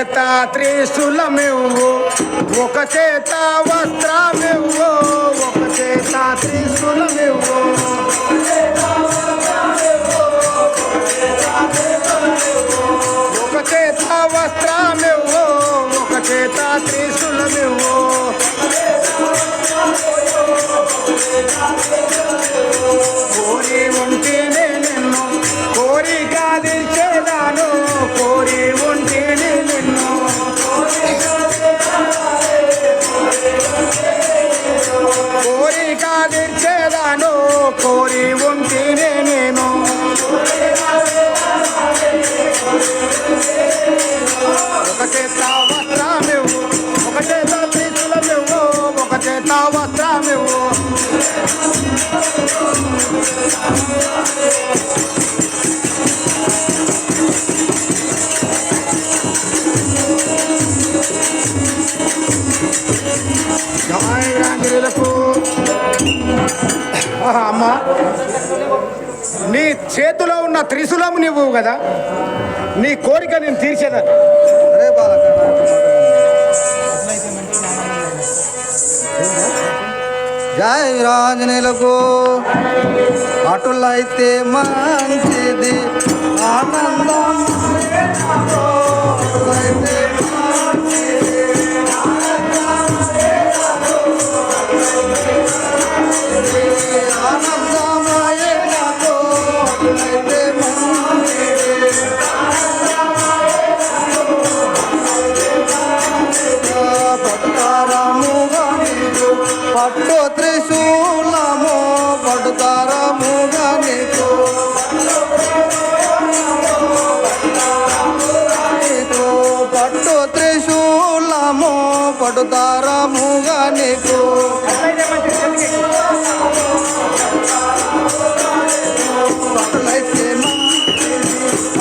చేత త్రిశూలమివ్వు ఒక చేత వస్త్రమివ్వు ఒక చేత త్రిశూలమివ్వు ఒక చేత వస్త్ర చేత వస్త్రమివ్వు అమ్మా. నీ చేతిలో ఉన్న త్రిశూలం నువ్వు కదా. నీ కోరిక నేను జయ వీరాంజనేయులకు అటులైతే మంచిది. త్రిశూలము పట్టుతారముగా నీకు? పట్టులైతే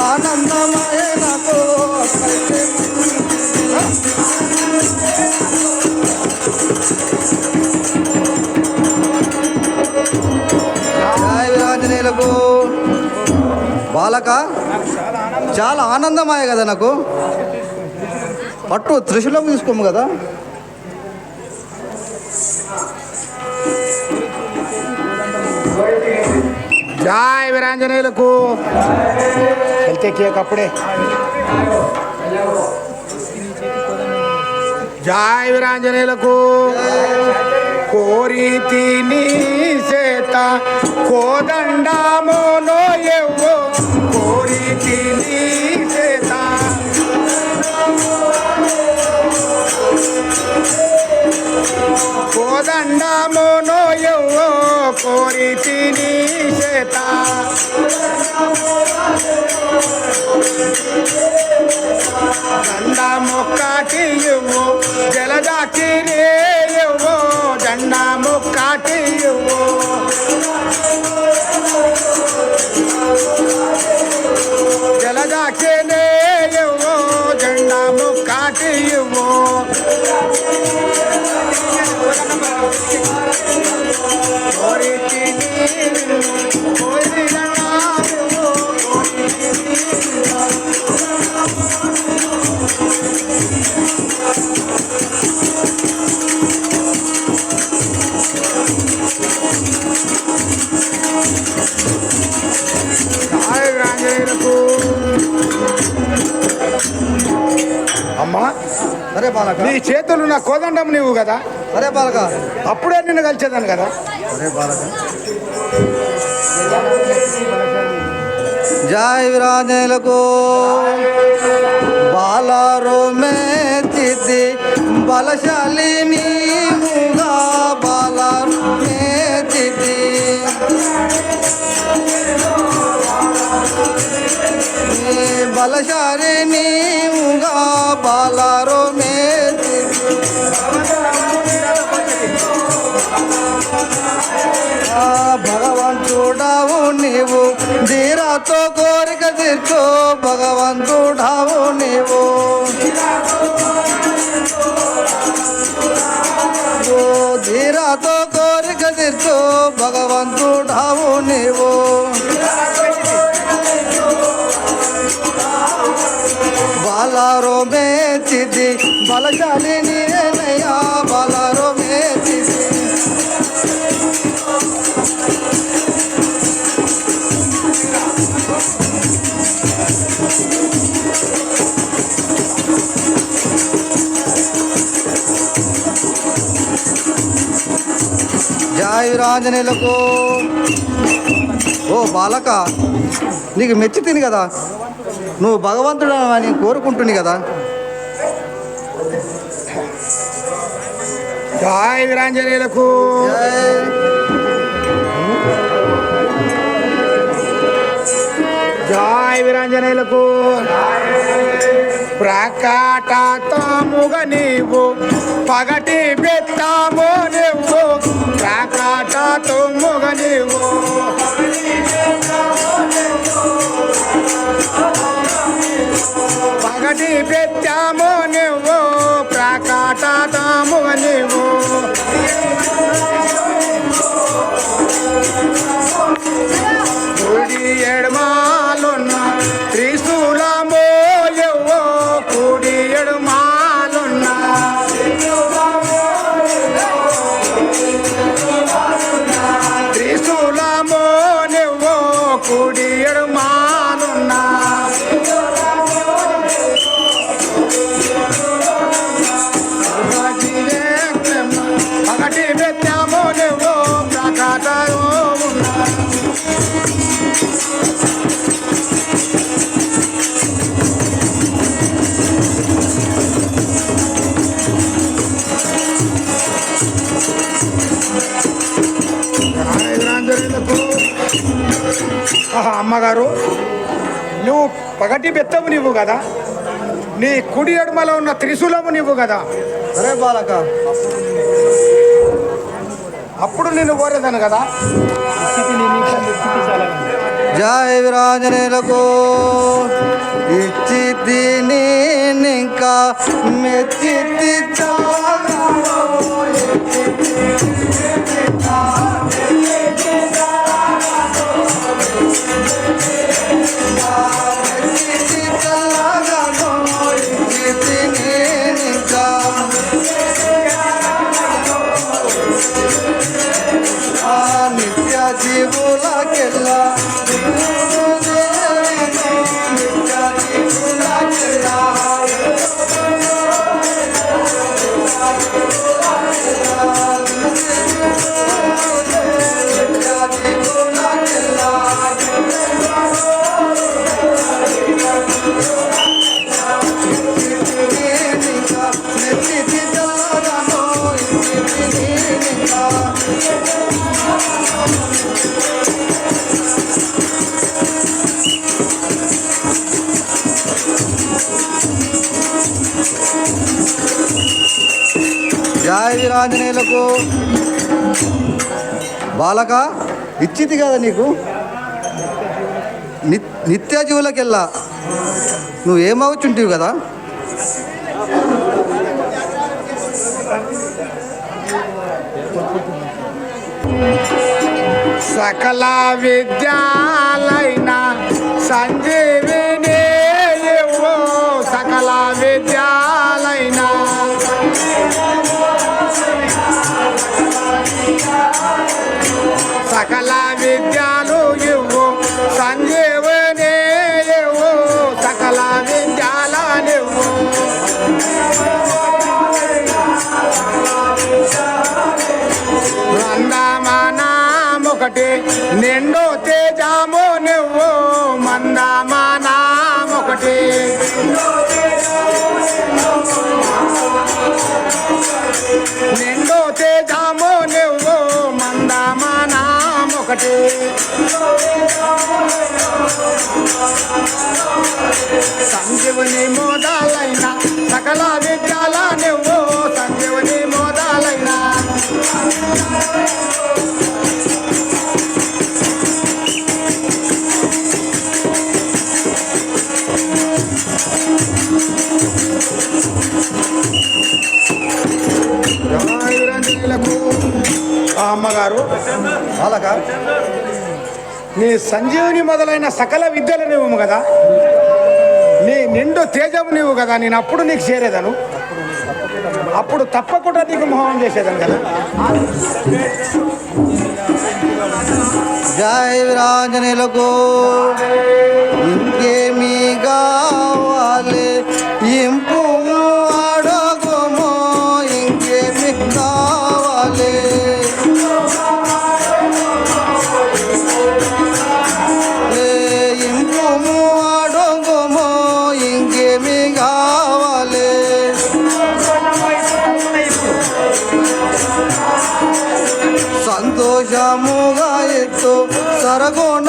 ఆనందమయ నాకు అట్లయితే జయ బాలక చాలా ఆనందమాయ కదా నాకు. పట్టు త్రిశూలం తీసుకోము కదా. జాయ్ వీరాంజనేయులకు. వెళ్తే కేక్ అప్పుడే. జాయ్ వీరాంజనేయులకు. కోరి తిని చేత కోదండము నోయవ్వు కోరి తిని కోదండము నోయవ్వు కోరి తిని చేత సరే బాలక. నీ చేతులు నా కోదండం నీవు కదా? సరే బాలక. అప్పుడే నిన్ను కలిచేదాను కదా? సరే బాలక. జయ వీరాంజనేయులకు బాలారో మేచితి బలశాలి నీవుగా బాలారో మేచితి నీ బలశాలి నీవుగా బాలారో నాతో కోరిక తీర్చు భగవంతుడావు నీవు. ధీరాతో కోరిక తీర్చు భగవంతుడావు నీవు. బలారో మేచిది బలశాలిని ఆంజనేయులకు. ఓ బాలక నీకు మెచ్చి తిని కదా. నువ్వు భగవంతుడు అని కోరుకుంటుంది కదా. జయ వీరాంజనేయులకు. జై జయ వీరాంజనేయులకు. ప్రకాటముగ నీవు పగ బెత్తామో నువ్వు ప్రకాటముగ నీవు పగటి బెత్తామో నువ్వు ప్రకాటముగ అమ్మగారు నువ్వు పగటి బెత్తము నీవు కదా? నీ కుడి ఎడమలో ఉన్న త్రిశూలము నీవు కదా? సరే బాలక. అప్పుడు నేను కోరేదాను కదా? జయ వీరాంజనేయులకు ఇచ్చి తిని ఇంకా మెచ్చి నిత్య జయ వీరాంజనేయులకు. బాలక ఇచ్చింది కదా నీకు? ని- నిత్య నువ్వు ఏమవుచుంటివి కదా? సకల విద్యాలైన సంజీవిని నిండు తేజాము నువ్వు మందమానామొకటి సంజీవుని మో బాలక నీ సంజీవుని మొదలైన సకల విద్యలు నువ్వు కదా? నీ నిండు తేజము నీవు కదా? నేను అప్పుడు నీకు చేరేదను. అప్పుడు తప్పకుండా నీకు మోహం చేసేదాను కదా? జయ వీరాంజనేయులకు ఇంకేమీ కావాలి? ఇంపు సంతోషముగా ఎత్తు సరగోన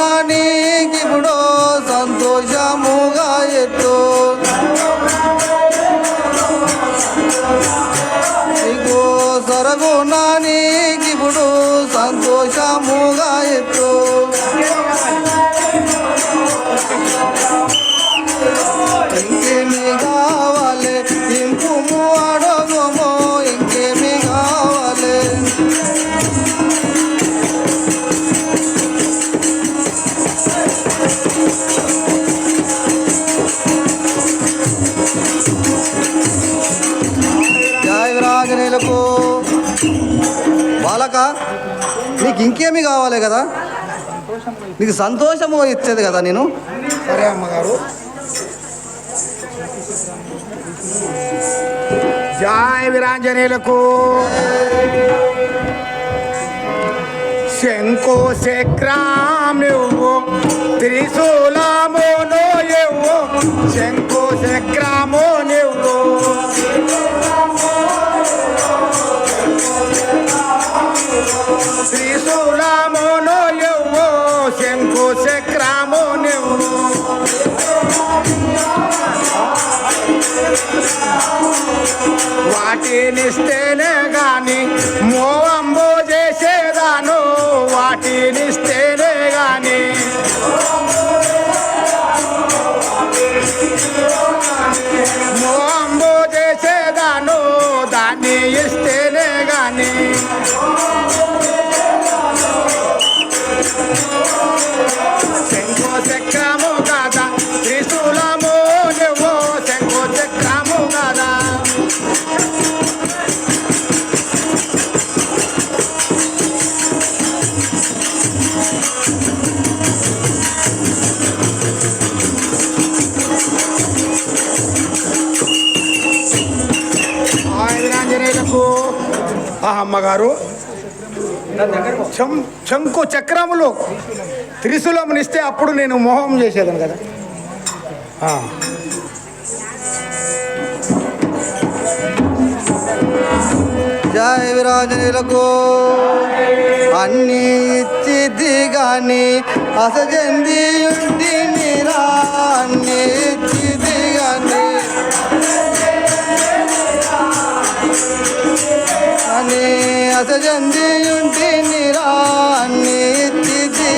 నీకు ఇంకేమి కావాలి కదా? నీకు సంతోషము ఇచ్చేది కదా నేను? సరే అమ్మగారు. జాయ్ వీరాంజనేయులకు. శంకు చక్రామివ్వు త్రిశూలమును ఇవ్వు శంకు చక్రము నివ్వు త్రిశూలమును ఇవ్వు శంకు చక్రము నివ్వు వాటినిస్తేనే గాని మోవంబు చేసేదాను వాటినిస్తేనే గాని. మోవంబు చేసేదాను దాన్ని ఇస్తేనే గాని. గారు చంకు చక్రములు త్రిశూలమునిస్తే అప్పుడు నేను మోహం చేసేదాను కదా. జయ విరాజనులకు అన్ని ఇచ్చి దిగాని అసజంది ఉంటినిరా అన్ని ఇచ్చి అసజంది ఉంటినిరా అన్ని ఇచ్చిది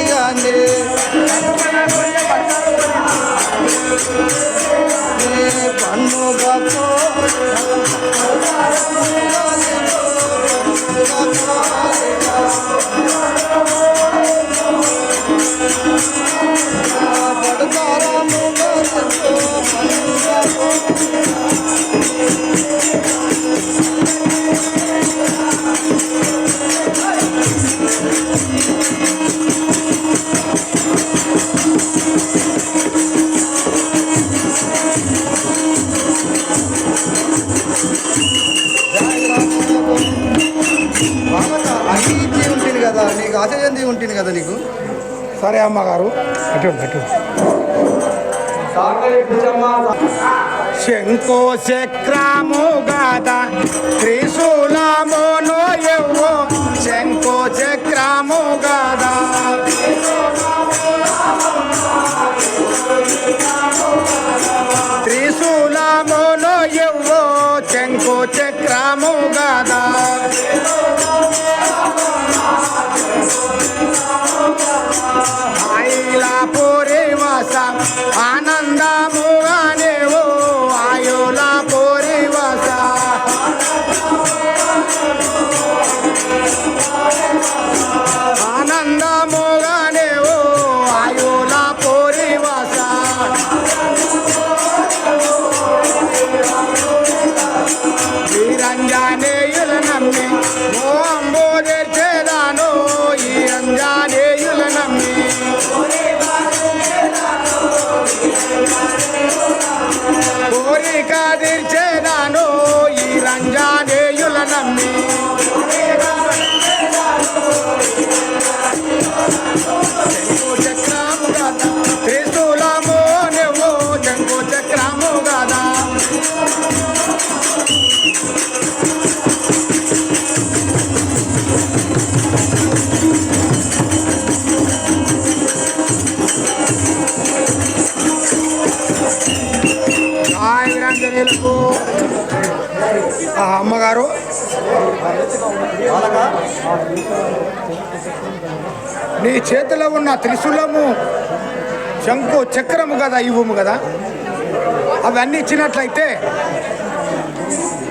ఆశజంది నీకు? సరే అమ్మగారు అటు అటు శంకు చక్రము గదా త్రిశూలమును ఎవ్వు శంకో చక్రము గాదా చేతిలో ఉన్న త్రిశూలము శంకు చక్రము కదా ఇవ్వము కదా? అవన్నీ ఇచ్చినట్లయితే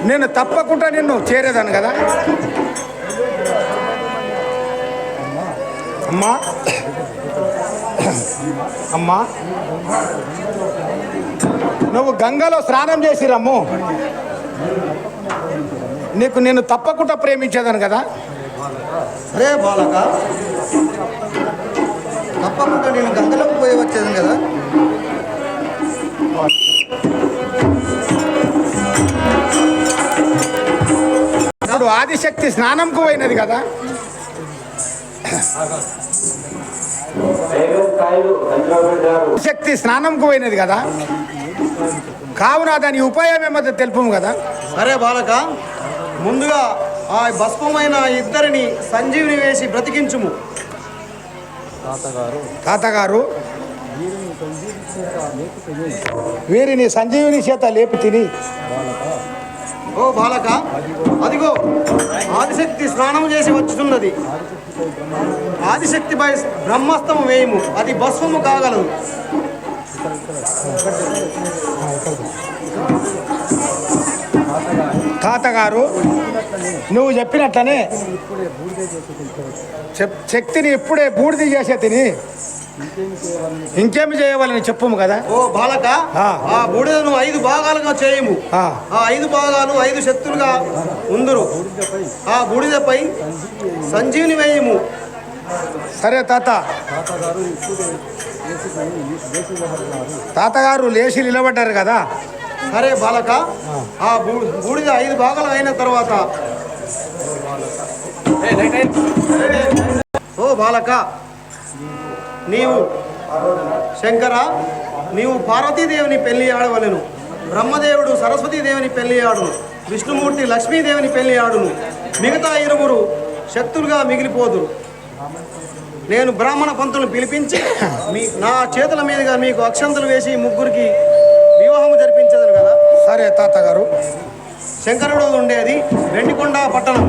నేను తప్పకుండా నిన్ను చేరేదాను కదా? అమ్మా. అమ్మా. నువ్వు గంగలో స్నానం చేసి రమ్ము. నీకు నేను తప్పకుండా ప్రేమించేదాను కదా? రే బాలక. తప్పకుండా నేను గంగలోకి పోయి వచ్చేది కదా? ఇప్పుడు ఆదిశక్తి స్నానంకు పోయినది కదా? శక్తి స్నానంకు పోయినది కదా? కావున దాని ఉపాయం ఏమో తెలుపు కదా? సరే బాలక ముందుగా ఆ భస్మమైన ఇద్దరిని సంజీవిని వేసి బ్రతికించుము. తాతగారు. వీరిని సంజీవిని చేత లేపి తిని ఓ బాలక అదిగో. ఆదిశక్తి స్నానం చేసి వచ్చుతున్నది ఆదిశక్తిపై బ్రహ్మాస్త్రము వేయము. అది భస్మము కాగలదు. తాతగారు నువ్వు చెప్పినట్లనే చెప్- శక్తిని ఇప్పుడే బూడిద చేసే తిని ఇంకేమి చేయవాలని చెప్పుము కదా? ఓ బాలక ఆ. ఆ బూడిదను ఐదు భాగాలుగా చేయము. ఆ. ఆ ఐదు భాగాలు ఐదు శక్తులుగా ఉందురు. ఆ బూడిదపై సంజీవిని వేయము. సరే తాత. తాతగారు లేచి నిలబడ్డారు కదా? సరే బాలక ఆ బూడిద ఐదు భాగాలు అయిన తర్వాత. ఓ బాలక నీవు శంకర నీవు పార్వతీదేవిని పెళ్ళి ఆడవలను. బ్రహ్మదేవుడు సరస్వతీదేవిని పెళ్ళి ఆడును. విష్ణుమూర్తి లక్ష్మీదేవిని పెళ్ళి ఆడును. మిగతా ఇరువురు శక్తులుగా మిగిలిపోదురు నేను బ్రాహ్మణ పంతులను పిలిపించి మీ నా చేతుల మీదుగా మీకు అక్షంతలు వేసి ముగ్గురికి వివాహము జరిపించి సరే తాతగారు. శంకరుడు ఉండేది వెండికొండ పట్టణం.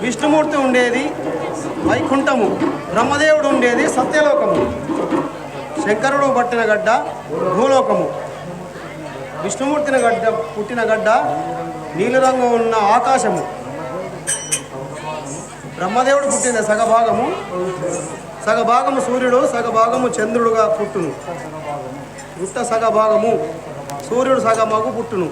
విష్ణుమూర్తి ఉండేది వైకుంఠము. బ్రహ్మదేవుడు ఉండేది సత్యలోకము. శంకరుడు పట్టిన గడ్డ భూలోకము. విష్ణుమూర్తిన గడ్డ పుట్టిన గడ్డ నీలిరంగు ఉన్న ఆకాశము. బ్రహ్మదేవుడు పుట్టిన సగభాగము సగభాగము సూర్యుడు సగభాగము చంద్రుడుగా పుట్టును. గుట్ట సగభాగము. సూర్యుడు సగమగు పుట్టును.